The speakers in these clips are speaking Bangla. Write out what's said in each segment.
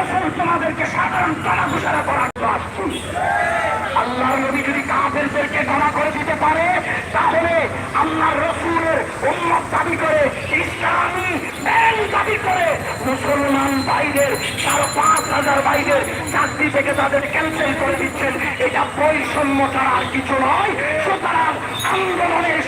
বছর তোমাদেরকে সাধারণ তারা ঘোষণা করার জন্য আসছি। আল্লাহ নবী যদি কাফেরদেরকে ধরা করে দিতে পারে, তাহলে আল্লাহ রসুলের উন্মত দাবি করে, ইসলামী ব্যান দাবি করে, মুসলমান বাইরের সাড়ে পাঁচ হাজার বাইরের চাকরি থেকে তাদের ক্যান্সেল করে দিচ্ছেন। এটা বৈষম্য ছাড়া আর কিছু নয়। সুতরাং আন্দোলনের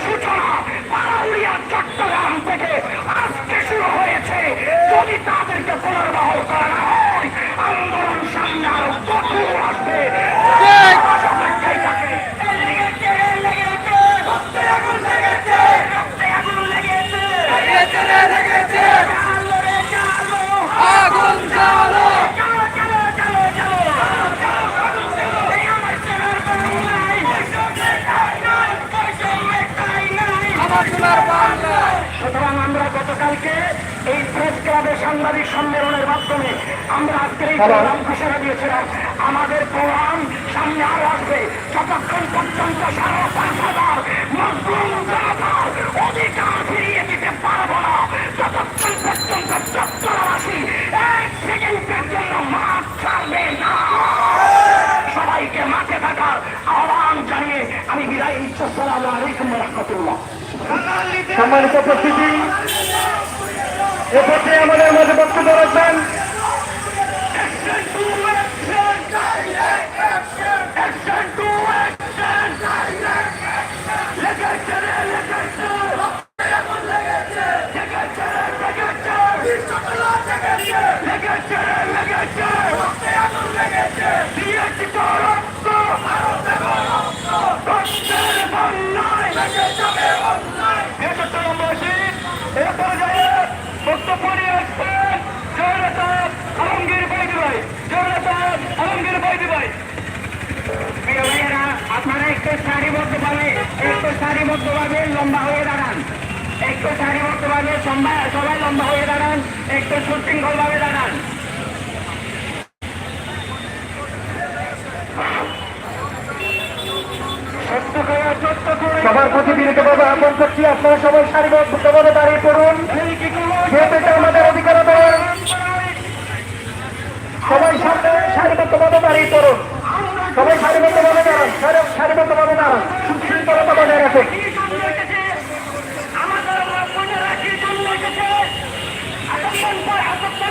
সুতরাং আমরা গতকালকে এই প্রেস ক্লাবের সাংবাদিক সম্মেলনের মাধ্যমে আমরা আজকের এই প্রোগ্রাম ঘোষণা দিয়েছিলাম। আমাদের প্রোগ্রাম সামনে আরও আসবে। যতক্ষণ পর্যন্ত সারা পাঁচ অধিকার ফিরিয়ে দিতে পারব না যতক্ষণ পর্যন্ত চত্বরবাসী এক সেকেন্ডের জন্য মাঠ ছাড়বে না। সবাইকে মাঠে থাকার আহ্বান জানিয়ে আমি বিদায় ইচ্ছা সালাম আলাইকুম রহমতুল্লাহ। সম্মানিত উপস্থিতি এ পর্যায়ে আমাদের মাঝে বক্তব্য রাখবেন সারিবদ্ধভাবে লম্বা হয়ে দাঁড়ান। একটু সারিবদ্ধভাবে সবাই লম্বা হয়ে দাঁড়ান। একটু সুশৃঙ্খলভাবে দাঁড়ান। সবার প্রতি বিনীতভাবে আহ্বান করছি। আপনারা সবাই সারিবদ্ধভাবে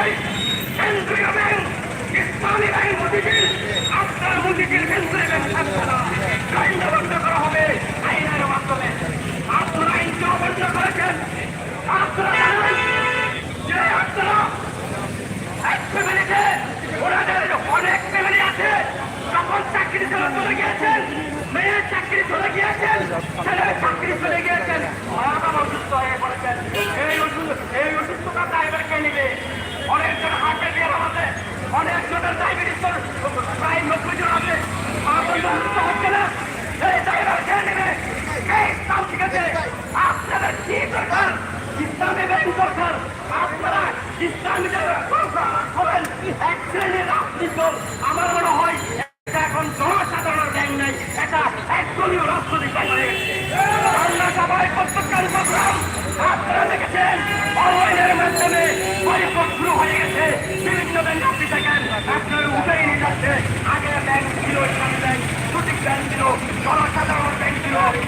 boy.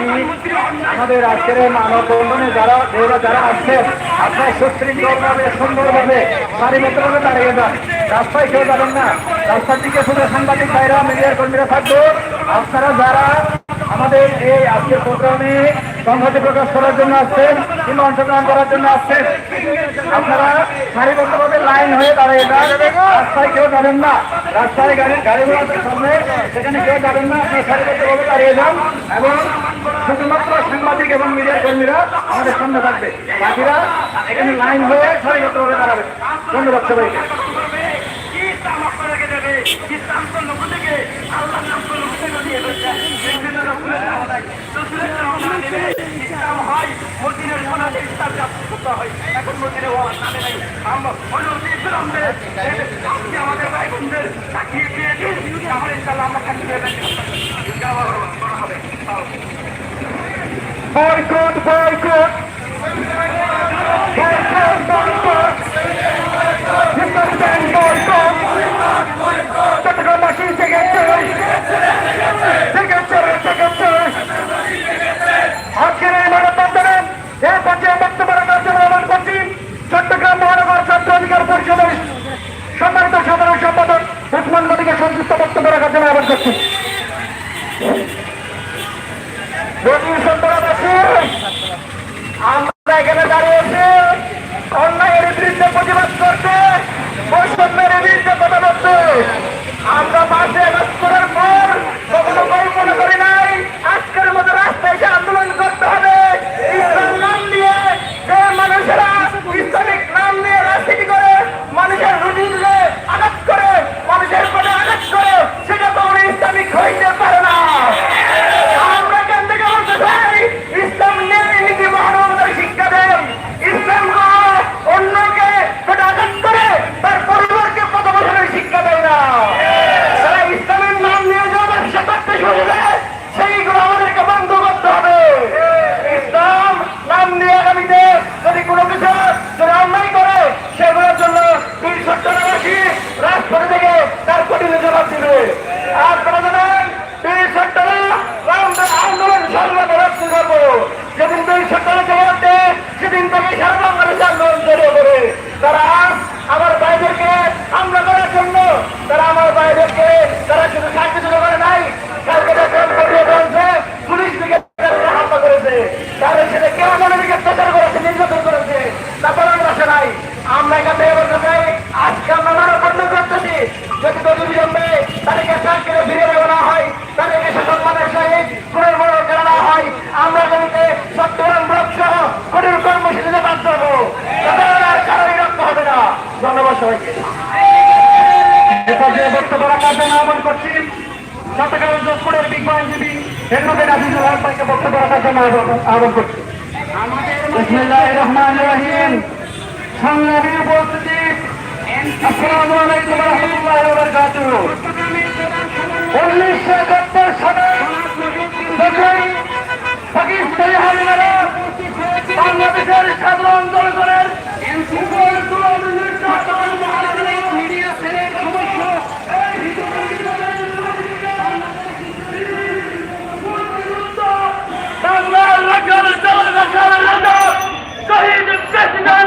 আমি। আমাদের আজকের এই মানব বন্ধনে যারা, এরা যারা আসছেন আপনার সুশৃঙ্খলভাবে, সুন্দরভাবে সারিবদ্ধভাবে দাঁড়িয়ে যান। রাস্তায় কেউ যাবেন না। রাস্তার দিকে শুধু সাংবাদিক ভাইরা, মিডিয়ার কর্মীরা থাকব। আপনারা যারা আমাদের এই আজকের প্রোগ্রামে সংহতি প্রকাশ করার জন্য আসছেন, কিংবা অংশগ্রহণ করার জন্য আসছেন, আপনারা সারিবদ্ধভাবে লাইন হয়ে দাঁড়িয়ে যান। রাস্তায় কেউ যাবেন না। রাস্তায় গাড়ি গাড়ি আছে সামনে। সেখানে কেউ যাবেন না। আপনি সারিবদ্ধভাবে দাঁড়িয়ে যান এবং শুধুমাত্র সাংবাদিক এবং মিডিয়ার কর্মীরা আমাদের সামনে থাকবে বাকিরা এখানে লাইন হয়ে সারিবদ্ধভাবে দাঁড়াবে ধন্যবাদ সবাইকে। এখন। আমরা আমাদের ভাই বোনদের চাকরি পেয়েছি। তাহলে ইনশাআল্লাহ আমরা চাকরি পেয়ে বয়কট বয়কট চট্টগ্রামবাসী চাই থেকে চাই আজকের এই মানববন্ধনে এ পর্যায়ে বক্তব্য রাখার জন্য আহ্বান করছি চট্টগ্রাম মহানগর ছাত্র অধিকার পরিষদের সম্মানিত সাধারণ সম্পাদক উসমান গদিকে সংযুক্ত বক্তব্য রাখার জন্য আহ্বান করছি বিজ্ঞ আইনজীবী হেলমেটের আজিজুল হক ভাইকে বক্তব্য রাখার জন্য আহ্বান- করছি। পাকিস্তানি বাংলাদেশের সাধারণ that's enough.